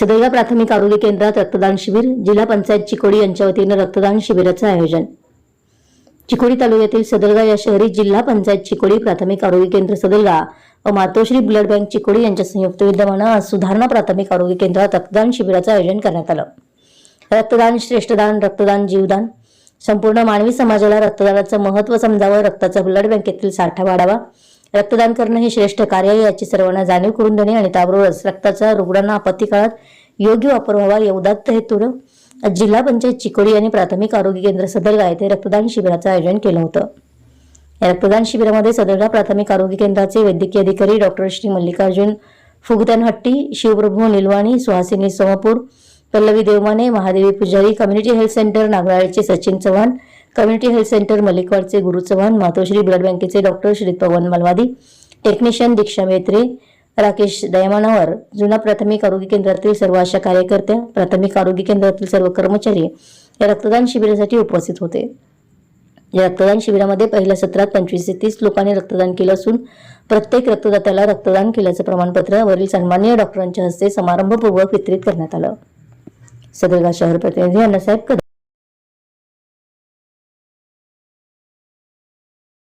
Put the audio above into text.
सदरगा प्राथमिक आरोग्य केंद्रात रक्तदान शिबिर जिल्हा पंचायत चिकोडी यांच्या वतीनं रक्तदान शिबिराचं आयोजन. चिकोडी तालुक्यातील सदरगा या शहरी जिल्हा पंचायत चिकोडी प्राथमिक आरोग्य केंद्र सदरगा व मातोश्री ब्लड बँक चिकोडी यांच्या संयुक्त विद्यमानं आज सुधारणा प्राथमिक आरोग्य केंद्रात रक्तदान शिबिराचं आयोजन करण्यात आलं. रक्तदान श्रेष्ठदान रक्तदान जीवदान संपूर्ण मानवी समाजाला रक्तदानाचं महत्त्व समजावं रक्ताचा ब्लड बँकेतील साठा वाढावा रक्तदान करणं हे श्रेष्ठ कार्य आहे याची सर्वांना जाणीव करून देणे आणि त्याबरोबरच रक्ताचा रुग्णांना आपत्ती काळात योग्य वापर व्हावा या हेतून जिल्हा पंचायत चिकोडी यांनी प्राथमिक आरोग्य केंद्र सदरगा येथे रक्तदान शिबिराचं आयोजन केलं होतं. या रक्तदान शिबिरामध्ये सदरगा प्राथमिक आरोग्य केंद्राचे वैद्यकीय अधिकारी doctor Shri Mallikarjun Phugatnahatti Shivaprabhu Nilwani Suhasini Somapur Pallavi Devmane Mahadevi Pujari community health centre नागराळचे Sachin Chavan community health centre मलिकवाडचे Guru Chavan Matoshri blood बँकेचे डॉक्टर श्री पवन मलवादी टेक्निशियन दीक्षा मेत्रे राकेश दयमानावर जुना प्राथमिक आरोग्य केंद्रातील सर्व आशा कार्यकर्त्या प्राथमिक आरोग्य केंद्रातील सर्व कर्मचारी या रक्तदान शिबिरासाठी उपस्थित होते. या रक्तदान शिबिरामध्ये पहिल्या सत्रात पंचवीस ते तीस लोकांनी रक्तदान केलं असून प्रत्येक रक्तदात्याला रक्तदान केल्याचं प्रमाणपत्र वरील सन्माननीय डॉक्टरांच्या हस्ते समारंभपूर्वक वितरित करण्यात आलं. सदरगा शहर प्रतिनिधी अण्णासाहेब कदम.